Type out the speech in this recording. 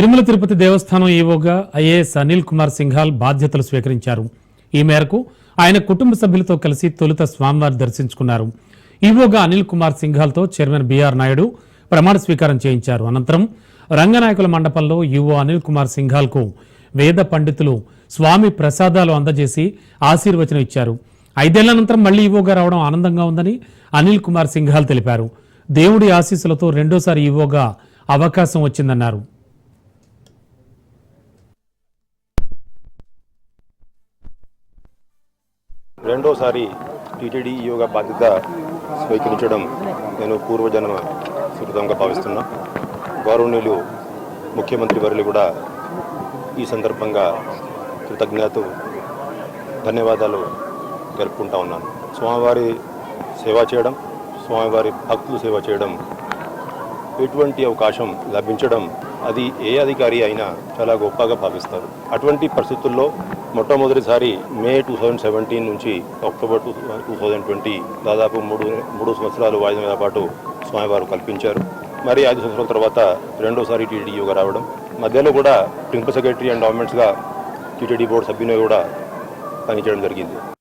తిరుమల తిరుపతి దేవస్థానం ఈవోగా ఐఏఎస్ అనిల్ కుమార్ సింఘాల్ బాధ్యతలు స్వీకరించారు. ఈ మేరకు ఆయన కుటుంబ సభ్యులతో కలిసి తొలుత స్వామివారి దర్శించుకున్నారు. ఈవోగా అనిల్ కుమార్ సింఘాల్తో చైర్మన్ బీఆర్ నాయుడు ప్రమాణ స్వీకారం చేయించారు. అనంతరం రంగనాయకుల మండపంలో ఈవో అనిల్ కుమార్ సింఘాల్కు వేద పండితులు స్వామి ప్రసాదాలు అందజేసి ఆశీర్వచనం ఇచ్చారు. ఐదేళ్ళ అనంతరం మళ్ళీ ఈవోగా రావడం ఆనందంగా ఉందని అనిల్ కుమార్ సింఘాల్ తెలిపారు. దేవుడి ఆశీస్సులతో రెండోసారి ఈవోగా అవకాశం వచ్చిందన్నారు. రెండోసారి టీటీడీ యోగా బాధ్యత స్వీకరించడం నేను పూర్వజన్మ సుకృతంగా భావిస్తున్నా. గౌరవనీయులు ముఖ్యమంత్రి వారిని కూడా ఈ సందర్భంగా కృతజ్ఞతలు ధన్యవాదాలు జరుపుకుంటా ఉన్నాను. స్వామివారి సేవ చేయడం స్వామివారి భక్తులు సేవ చేయడం ఎటువంటి అవకాశం లభించడం అది ఏ అధికారి అయినా చాలా గొప్పగా భావిస్తారు. అటువంటి పరిస్థితుల్లో మొట్టమొదటిసారి మే టూ థౌజండ్ సెవెంటీన్ నుంచి October to two thousand twenty దాదాపు మూడు మూడు సంవత్సరాలు వాయిదా పాటు స్వామివారు కల్పించారు. మరి ఐదు సంవత్సరాల తర్వాత రెండోసారి టీటీడీ రావడం. మధ్యలో కూడా ప్రిన్సిపల్ సెక్రటరీ అండ్ గవర్నమెంట్స్గా టీటీడీ బోర్డు సభ్యునిగా కూడా పనిచేయడం జరిగింది.